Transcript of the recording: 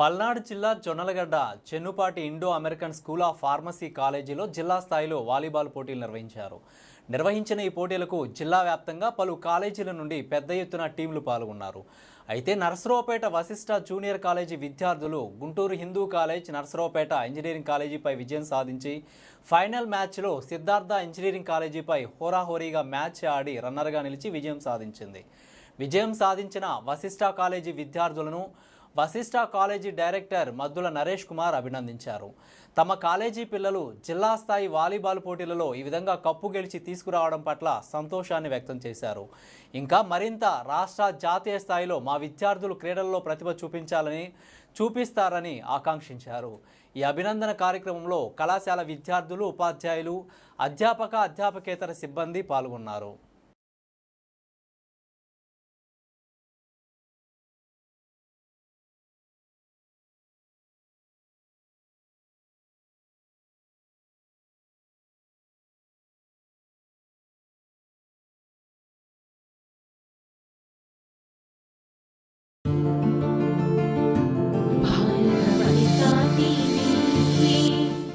పల్నాడు జిల్లా Jonnalagadda Chennupati Indo American school of pharmacy కాలేజీలో జిల్లా స్థాయిలో వాలీబాల్ పోటీలు నిర్వహించారు. నిర్వహించిన ఈ పోటీలకు జిల్లా వ్యాప్తంగా పలు కాలేజీల నుండి పెద్ద ఎత్తున టీంలు పాల్గొన్నారు. అయితే నరసరావుపేట వశిష్ట జూనియర్ కాలేజీ విద్యార్థులు గుంటూరు హిందూ కాలేజ్ నరసరావుపేట ఇంజనీరింగ్ కాలేజీపై విజయం సాధించి ఫైనల్ మ్యాచ్లో సిద్ధార్థ ఇంజనీరింగ్ కాలేజీపై హోరాహోరీగా మ్యాచ్ ఆడి రన్నర్గా నిలిచి విజయం సాధించింది. విజయం సాధించిన వశిష్ట కాలేజీ విద్యార్థులను వశిష్ట కాలేజీ డైరెక్టర్ మద్దుల నరేష్ కుమార్ అభినందించారు. తమ కాలేజీ పిల్లలు జిల్లా స్థాయి వాలీబాల్ పోటీలలో ఈ విధంగా కప్పు గెలిచి తీసుకురావడం పట్ల సంతోషాన్ని వ్యక్తం చేశారు. ఇంకా మరింత రాష్ట్ర జాతీయ స్థాయిలో మా విద్యార్థులు క్రీడల్లో ప్రతిభ చూపించాలని చూపిస్తారని ఆకాంక్షించారు. ఈ అభినందన కార్యక్రమంలో కళాశాల విద్యార్థులు ఉపాధ్యాయులు అధ్యాపక అధ్యాపకేతర సిబ్బంది పాల్గొన్నారు.